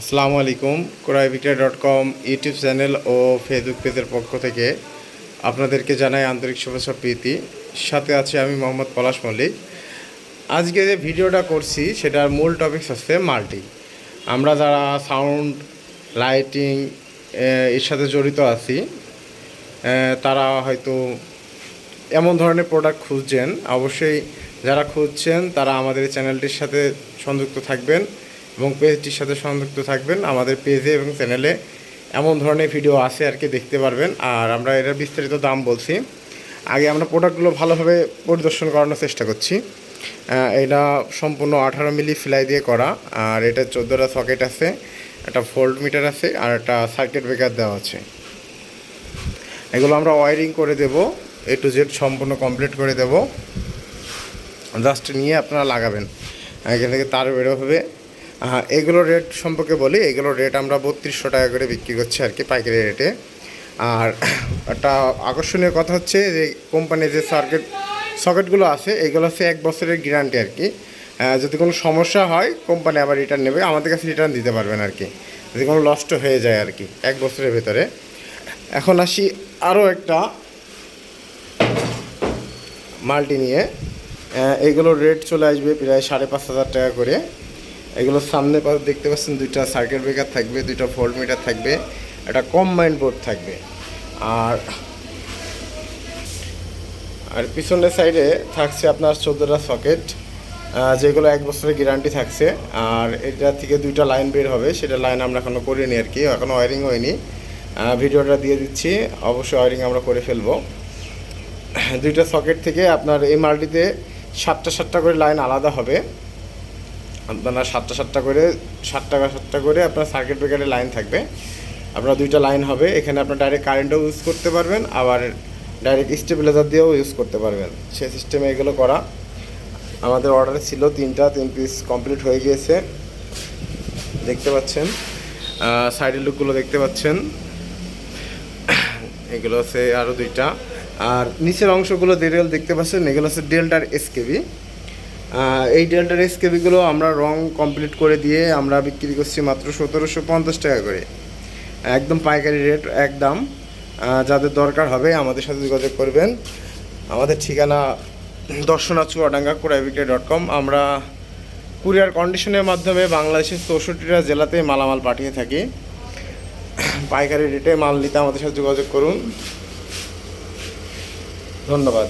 আসসালামু আলাইকুম কোরআবিকা ডট কম ইউটিউব চ্যানেল ও ফেসবুক পেজের পক্ষ থেকে আপনাদেরকে জানাই আন্তরিক শুভেচ্ছা প্রীতি। সাথে আছে আমি মোহাম্মদ পলাশ মল্লিক। আজকে যে ভিডিওটা করছি, সেটার মূল টপিকস হচ্ছে মাল্টি। আমরা যারা সাউন্ড লাইটিং এর সাথে জড়িত আছি তারা হয়তো এমন ধরনের প্রোডাক্ট খুঁজছেন। অবশ্যই যারা খুঁজছেন, তারা আমাদের চ্যানেলটির সাথে সংযুক্ত থাকবেন। এবং পেজটির সাথে সংযুক্ত থাকবেন আমাদের পেজে এবং চ্যানেলে। এমন ধরনের ভিডিও আছে আর কি, দেখতে পারবেন। আর আমরা এটার বিস্তারিত দাম বলছি। আগে আমরা প্রোডাক্টগুলো ভালোভাবে পরিদর্শন করানোর চেষ্টা করছি। এটা সম্পূর্ণ আঠারো মিলি ফ্লাই দিয়ে করা। আর এটা চোদ্দোটা সকেট আছে, একটা ফোল্ড মিটার আছে, আর একটা সার্কিট ব্রেকার দেওয়া আছে। এগুলো আমরা ওয়ারিং করে দেব। এ টু জেড সম্পূর্ণ কমপ্লিট করে দেব। জাস্ট নিয়ে আপনারা লাগাবেন। এখান থেকে তার বেরো হবে আহ, এগুলোর রেট সম্পর্কে বলি এগুলোর রেট আমরা বত্রিশশো টাকা করে বিক্রি করছি আর কি পাইকারি রেটে আর একটা আকর্ষণীয় কথা হচ্ছে যে কোম্পানির যে সার্কিট সকেটগুলো আছে এগুলো হচ্ছে এক বছরের গ্যারান্টি আর কি। যদি কোনো সমস্যা হয় কোম্পানি আবার রিটার্ন নেবে আমাদের কাছে রিটার্ন দিতে পারবেন আর কি। যদি কোনো লস্ট হয়ে যায় আর কি এক বছরের ভেতরে। এখন আসি আরও একটা মাল্টি নিয়ে। এগুলোর রেট চলে আসবে প্রায় সাড়ে পাঁচ হাজার টাকা করে। এগুলোর সামনে পাশে দেখতে পাচ্ছেন, দুইটা সার্কিট ব্রেকার থাকবে, দুইটা ভোল্ট মিটার থাকবে, একটা কম্বাইন্ড বোর্ড থাকবে। আর আর পিছনের সাইডে থাকছে আপনার চোদ্দোটা সকেট যেগুলো এক বছরের গ্যারান্টি থাকছে। আর এটা থেকে দুইটা লাইন বের হবে, সেটা লাইন আমরা এখনও করিনি আর কি এখনও ওয়ারিং হয়নি। ভিডিওটা দিয়ে দিচ্ছি, অবশ্যই ওয়ারিং আমরা করে ফেলব। দুইটা সকেট থেকে আপনার এই মাল্টিতে সাতটা সাতটা করে লাইন আলাদা হবে। আপনারা সাতটা সাতটা করে, সাতটা সাতটা করে আপনার সার্কিট ব্রেকারের লাইন থাকবে। আপনার দুইটা লাইন হবে, এখানে আপনার ডাইরেক্ট কারেন্টও ইউজ করতে পারবেন, আবার ডাইরেক্ট স্টেবিলাইজার দিয়েও ইউজ করতে পারবেন। সেই সিস্টেমে এগুলো করা। আমাদের অর্ডার ছিল তিনটা, তিন পিস কমপ্লিট হয়ে গিয়েছে। দেখতে পাচ্ছেন সাইডের লুকগুলো দেখতে পাচ্ছেন। এগুলো হচ্ছে আরও দুইটা। আর নিচের অংশগুলো দেরিয়াল দেখতে পাচ্ছেন, এগুলো হচ্ছে ডেল্টার এসকেবি এই ডেল্টার এসকেবিগুলো আমরা রং কমপ্লিট করে দিয়ে আমরা বিক্রি করছি মাত্র সতেরোশো পঞ্চাশ টাকা করে। একদম পাইকারি রেট একদম। যাদের দরকার হবে আমাদের সাথে যোগাযোগ করবেন। আমাদের ঠিকানা দর্শনা চুয়াডাঙ্গা কোরাইবিকে ডট কম আমরা কুরিয়ার কন্ডিশনের মাধ্যমে বাংলাদেশের চৌষট্টিটা জেলাতে মালামাল পাঠিয়ে থাকি। পাইকারি রেটে মাল নিতে আমাদের সাথে যোগাযোগ করুন। ধন্যবাদ।